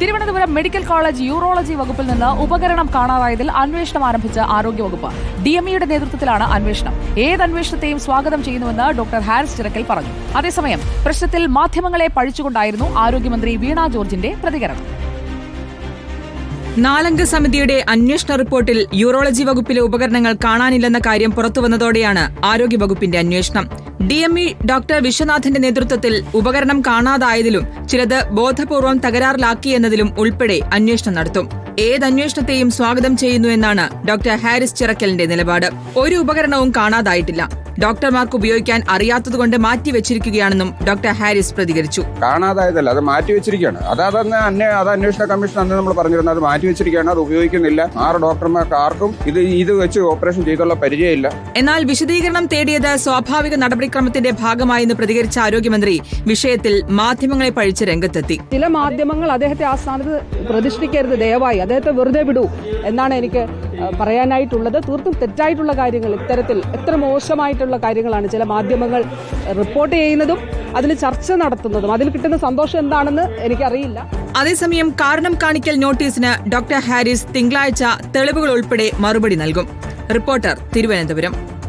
Thiruvananthapuram medical college urology വകുപ്പിൽ നിന്ന് ഉപകരണം കാണാതായതിൽ അന്വേഷണം ആരംഭിച്ച ആരോഗ്യവകുപ്പ്. ഡി എം ഇയുടെ നേതൃത്വത്തിലാണ് അന്വേഷണം. ഏത് അന്വേഷണത്തെയും സ്വാഗതം ചെയ്യുന്നുവെന്ന് ഡോക്ടർ ഹാരിസ് ചിറക്കൽ പറഞ്ഞു. അതേസമയം പ്രശ്നത്തിൽ മാധ്യമങ്ങളെ പഴിച്ചുകൊണ്ടായിരുന്നു ആരോഗ്യമന്ത്രി വീണ ജോർജിന്റെ പ്രതികരണം. നാലംഗ സമിതിയുടെ അന്വേഷണ റിപ്പോർട്ടിൽ യൂറോളജി വകുപ്പിലെ ഉപകരണങ്ങൾ കാണാനില്ലെന്ന കാര്യം പുറത്തുവന്നതോടെയാണ് ആരോഗ്യവകുപ്പിന്റെ അന്വേഷണം. ഡി എം ഇ ഡോക്ടർ വിശ്വനാഥന്റെ നേതൃത്വത്തിൽ ഉപകരണം കാണാതായതിലും ചിലത് ബോധപൂർവം തകരാറിലാക്കിയെന്നതിലും ഉൾപ്പെടെ അന്വേഷണം നടത്തും. ഏത് സ്വാഗതം ചെയ്യുന്നു എന്നാണ് ഡോക്ടർ ഹാരിസ് ചിറക്കലിന്റെ നിലപാട്. ഒരു ഉപകരണവും കാണാതായിട്ടില്ല. ഡോക്ടർമാർക്ക് ഉപയോഗിക്കാൻ അറിയാത്തതുകൊണ്ട് മാറ്റിവെച്ചിരിക്കുകയാണെന്നും ഡോക്ടർ ഹാരിസ് പ്രതികരിച്ചു. കാണാതായതല്ല അത് മാറ്റി വെച്ചിരിക്കുകയാണ് അത് അതന്ന് അന്വേ അത് അന്വേഷണ കമ്മീഷൻ അന്ന് നമ്മൾ പറഞ്ഞിരുന്നത് അത് മാറ്റി വെച്ചിരിക്കുകയാണ് അത് ഉപയോഗിക്കുന്നില്ല. ആറ് ഡോക്ടർമാർക്ക് ആർക്കും ഇത് ഇത് വെച്ച് ഓപ്പറേഷൻ ചെയ്തുള്ള പരിചയമില്ല. എന്നാൽ വിശദീകരണം തേടിയത് സ്വാഭാവിക നടപടിക്രമത്തിന്റെ ഭാഗമായെന്ന് പ്രതികരിച്ച ആരോഗ്യമന്ത്രി വിഷയത്തിൽ മാധ്യമങ്ങളെ പഴിച്ച് രംഗത്തെത്തി. ചില മാധ്യമങ്ങൾ അദ്ദേഹത്തെ ആ സ്ഥാനത്ത് പ്രതിഷ്ഠിക്കരുത് ദയവായി. അദ്ദേഹത്തെ വെറുതെ വിടൂ എന്നാണ് എനിക്ക് പറയാനായിട്ടുള്ളത് തീർത്തും തെറ്റായിട്ടുള്ള കാര്യങ്ങൾ. ഇത്തരത്തിൽ എത്ര മോശമായിട്ടുള്ള കാര്യങ്ങളാണ് ചില മാധ്യമങ്ങൾ റിപ്പോർട്ട് ചെയ്യുന്നതും അതിൽ ചർച്ച നടത്തുന്നതും. അതിൽ കിട്ടുന്ന സന്തോഷം എന്താണെന്ന് എനിക്കറിയില്ല. അതേസമയം കാരണം കാണിക്കൽ നോട്ടീസിന് ഡോക്ടർ ഹാരിസ് തിങ്കളാഴ്ച തെളിവുകൾ ഉൾപ്പെടെ മറുപടി നൽകും. റിപ്പോർട്ടർ തിരുവനന്തപുരം.